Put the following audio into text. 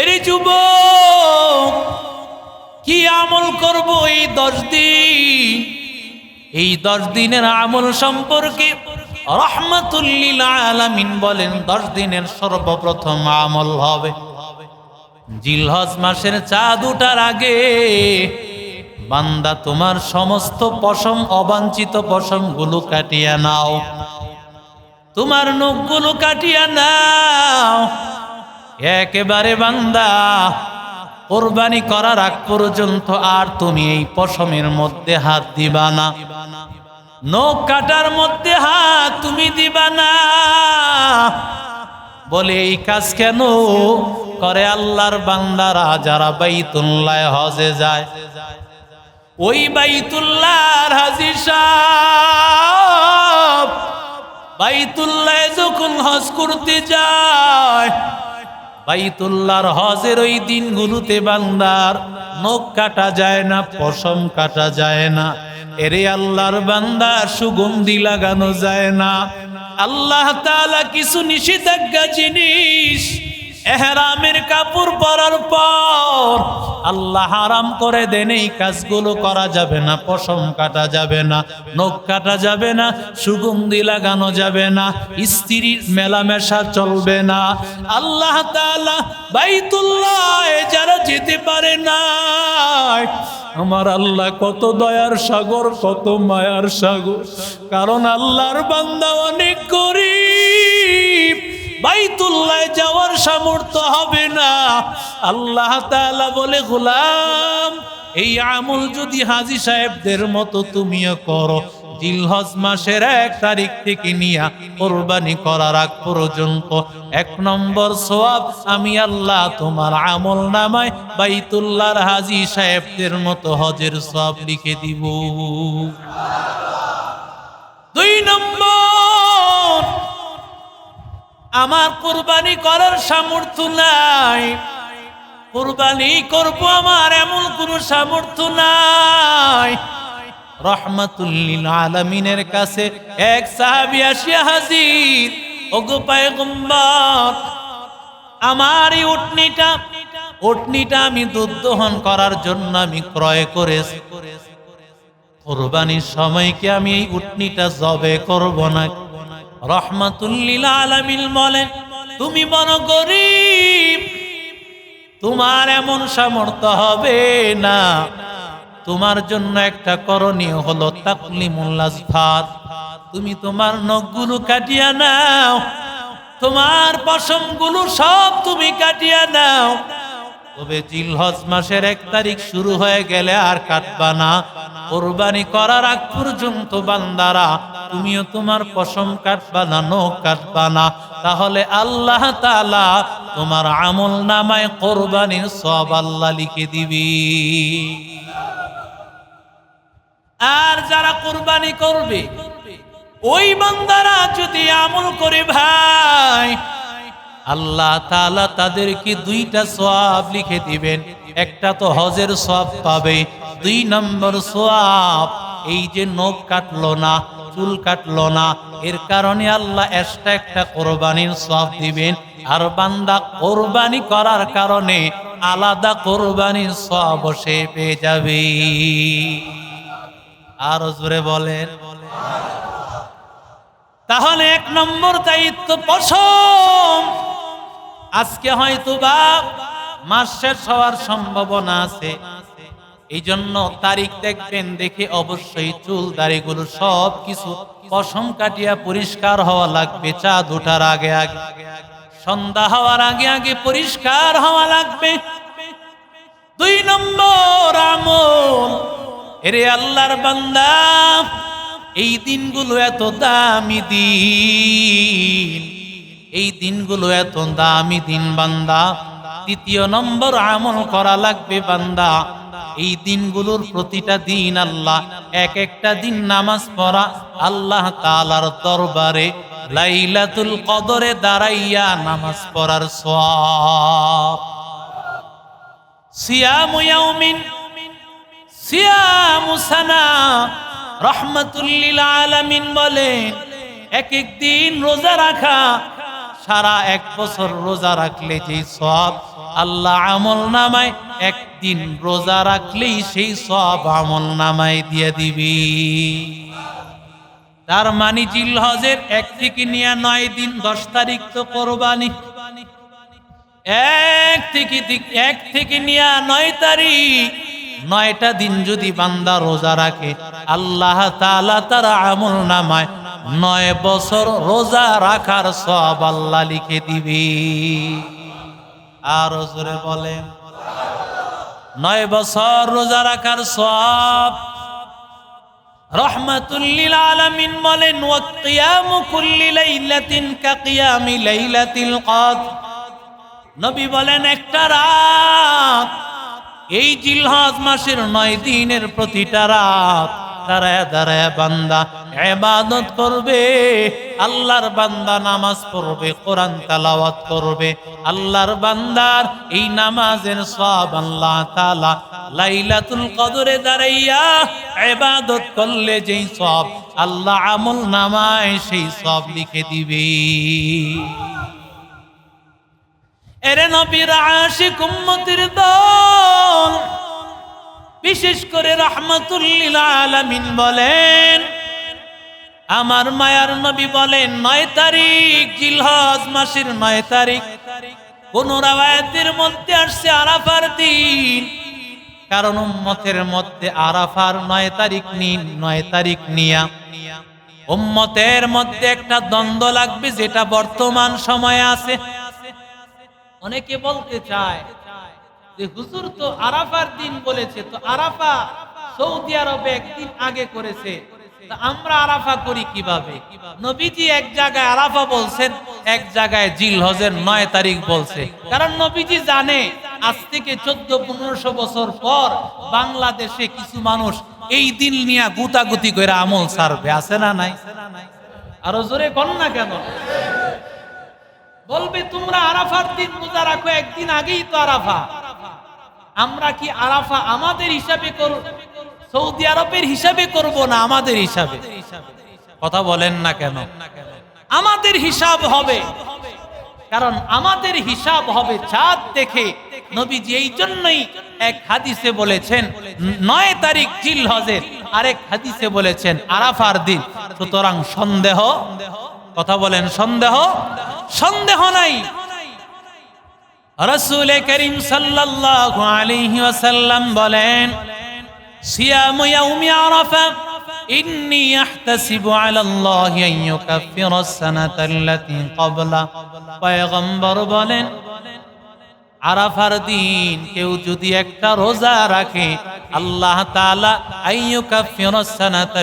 এরে যুব কি আমল করব এই দশ দিন? এই দশ দিনের আমল সম্পর্কে রহমাতুল্লিল আলামিন বলেন, দশ দিনের সর্বপ্রথম আমল হবে। জিলহজ মাসের চাঁদ উঠার আগে বান্দা তোমার সমস্ত পশম, অবাঞ্ছিত পশমগুলো কাটিয়া নাও। তোমার নখগুলো কাটিয়া নাও। একেবারে বান্দা, কোরবানি করার আগ পর্যন্ত আর তুমি এই পশমের মধ্যে হাত দিবা না। নখ কাটার মধ্যে হাত তুমি দিবা না। বলে এই কাজ কেন করে আল্লাহর বান্দারা যারা বাইতুল্লায় হজে যায়? ওই বাইতুল্লাহর হাজি সাহ বাইতুল্লাহ যখন হজ করতে যায় বাইতুল্লাহর হজের ওই দিনগুলোতে বান্দার নখ কাটা যায় না, পশম কাটা যায় না। এরে আল্লাহর বান্দার সুগন্ধি লাগানো যায় না। আল্লাহ কিছু নিষেধাজ্ঞা জিনিস এহরামের কাপড় পরার পর আল্লাহ হারাম করে দেন, এই কাজগুলো করা যাবে না, পশম কাটা যাবে না, নখ কাটা যাবে না, সুগন্ধি লাগানো যাবে না, স্ত্রীর মেলামেশা চলবে না। আল্লাহ তাআলা বাইতুল্লাহ যারা যেতে পারে না আমার আল্লাহ কত দয়ার সাগর, কত মায়ার সাগর, কারণ আল্লাহর বান্দা অনেক গরিব বাইতুল্লাহ যাওয়ার সামর্থ্য হবে না। আল্লাহ তাআলা বলে, গোলাম, এই আমল যদি হাজি সাহেবদের মতো তুমিও করো, জিলহজ মাসের এক তারিখ থেকে নিয়া কোরবানি করার আগ পর্যন্ত এক নম্বর সোয়াব আমি আল্লাহ তোমার আমল নামায় বাইতুল্লাহর হাজি সাহেবদের মতো হজের সব লিখে দিব। দুই নম্বর আমার কোরবানি করার সামর্থ্য নাই। কোরবানি করব আমার এমন কোনো সামর্থ্য নাই। রহমাতুল্লিল আলামিনের কাছে এক সাহাবী আসিয়া হাজির। ওগো পায়গম্বর, আমার এই উটনিটা উটনিটা আমি দুধ দহন করার জন্য আমি ক্রয় করেছি। কোরবানির সময় কি আমি এই উটনিটা জবে করব না রহমাতুল্লিল আলামিন বলেন, তুমি বড় গরিব, তোমার এমন সামর্থ্য হবে না। তোমার জন্য একটা করণীয় হলো তাকলিমুল্লাজ ভাত তুমি তোমার নখগুলো কাটিয়া নাও, তোমার পশমগুলো সব তুমি কাটিয়া নাও। তবে জিলহজ মাসের এক তারিখ শুরু হয়ে গেলে আর কাটবা না। কোরবানি করার আগ পর্যন্ত বান্দারা তুমিও তোমার পশম কাটবা না, নখ কাটবা না। তাহলে আল্লাহ তাআলা তোমার আমল নামায় কোরবানির সব আল্লাহ লিখে দিবি। আর যারা কোরবানি করবে, ওই বান্দারা যদি আমল করে ভাই, আল্লাহ তাআলা তাদেরকে দুইটা সওয়াব লিখে দিবেন। একটা তো হজের সওয়াব পাবে, দুই নম্বর সওয়াব এই যে নখ কাটলো না চুল কাটলো না। এর কারণে আল্লাহ একটা একটা কোরবানির সওয়াব দিবেন। আর বান্দা কোরবানি করার কারণে আলাদা কোরবানির সওয়াব সে পেয়ে যাবে। আর জোরে বলেন। তাহলে এক নম্বর দায়িত্ব পশম আজকে হয়তো বা মাস শেষ হওয়ার সম্ভাবনা আছে। এই জন্য তারিখ দেখবেন, দেখে অবশ্যই চুল, দাড়িগুলো সব কিছু পশম কাটিয়া পরিষ্কার হওয়া লাগবে, চাঁদ ওঠার আগে আগে। সন্ধ্যা হওয়ার আগে আগে পরিষ্কার হওয়া লাগবে। দুই নম্বর আমল, এরে আল্লাহর বান্দা, এই দিনগুলো এত দামি দিন, এই দিনগুলো এত দামি দিন বান্দা। তৃতীয় নম্বর আমল করা লাগবে বান্দা। এই দিনগুলোর প্রতিটা দিন আল্লাহ, এক একটা দিন নামাজ পড়া আল্লাহ তালার দরবারে লাইলাতুল কদরে দাঁড়াইয়া নামাজ পড়ার সওয়াব। সিয়ামু ইয়াউমিন, সিয়ামু সানা রহমাতুল্লিল আলামিন বলেন এক এক দিন রোজা রাখা সারা এক বছর রোজা রাখলে যে সব আল্লাহ আমল নামায়, একদিন রোজা রাখলেই সেই সব আমল নামায় দিয়ে দিবি। তার মানে জিল হজের এক থেকে নিয়ে নয় দিন, দশ তারিখ তো কোরবানি। এক থেকে এক থেকে নিয়ে নয় তারিখ, নয়টা দিন যদি বান্দা রোজা রাখে, আল্লাহ তাআলা তার আমল নামায় নয় বছর রোজা রাখার সব আল্লাহ লিখে দিবি। আর জোরে বলেন। নয় বছর রোজা রাখার সব রহমাতুল্লিল আলামিন বলেন লাইলাতিন নবী বলেন, একটা রাত, এই জিলহজ মাসের নয় দিনের প্রতিটা রাত দাঁড়ায় দাঁড়ায় বান্দা এবাদত করবে, আল্লাহর বান্দা নামাজ পড়বে, কোরআন তালাওয়াত করবে। আল্লাহর বান্দার এই নামাজের সব আল্লাহ তাআলা লাইলাতুল কদরে দাঁড়াইয়া এবাদত করলে যেই সব আল্লাহ আমল নামায় সেই সব লিখে দিবে। এরে নবীর আশিক উম্মতির দল বিশেষ করে রহমতুল্লিল আলামিন বলেন, আমার মায়ার নবী বলেন, নয় তারিখ, জিলহজ মাসের নয় তারিখ। কোন রাবায়াতের মধ্যে আসছে আরাফার দিন। কারণ উম্মতের মধ্যে আরাফার নয় তারিখ নিন, নয় তারিখ নিয়া। উম্মতের মধ্যে একটা দ্বন্দ্ব লাগবে, যেটা বর্তমান সময়ে আছে। অনেকে বলতে চায় যে হুজুর তো আরাফার দিন বলেছে, তো আরাফা সৌদি আরবে একদিন আগে করেছে। আমরা আরাফা করি কীভাবে? নবীজি এক জায়গায় আরাফা বলছেন, এক জায়গায় জিল হজের নয় তারিখ বলছে। কারণ নবীজি জানে, আজ থেকে চোদ্দ, পনেরোশো বছর পর বাংলাদেশে কিছু মানুষ এই দিন নিয়ে গুতাগুতি করে আমল সারবে, আছে না নাই? আরও জোরে কন না কেন? বলবে, তোমরা আরাফার দিন রোজা রাখো, একদিন আগেই তো আরাফা। আমরা কি আরাফা আমাদের হিসাবে করব? সৌদি আরবের হিসাবে করব না আমাদের হিসাবে? কথা বলেন না কেন? আমাদের হিসাব হবে। কারণ আমাদের হিসাব হবে চাঁদ দেখে। নবীজি এই জন্যই এক হাদিসে বলেছেন, নয় তারিখ জিল হজের আরেক হাদিসে বলেছেন, আরাফার দিন। সুতরাং সন্দেহ, কথা বলেন সন্দেহ? সন্দেহ নাই। রসুল করিম সাল্লাল্লাহু আলাইহি ওয়াসাল্লাম বলেন, সিয়াম ইয়াউমি আরাফা, ইন্নী আহতাসিবু আলা আল্লাহি আন ইউকাফিরা আস-সানাতা আল্লাতী ক্বাবলা। পয়গম্বর বলেন, আরাফার দিন কেউ যদি একটা রোজা রাখে, আল্লাহ তাআলা আইয়ুকাফিরা আস-সানাতা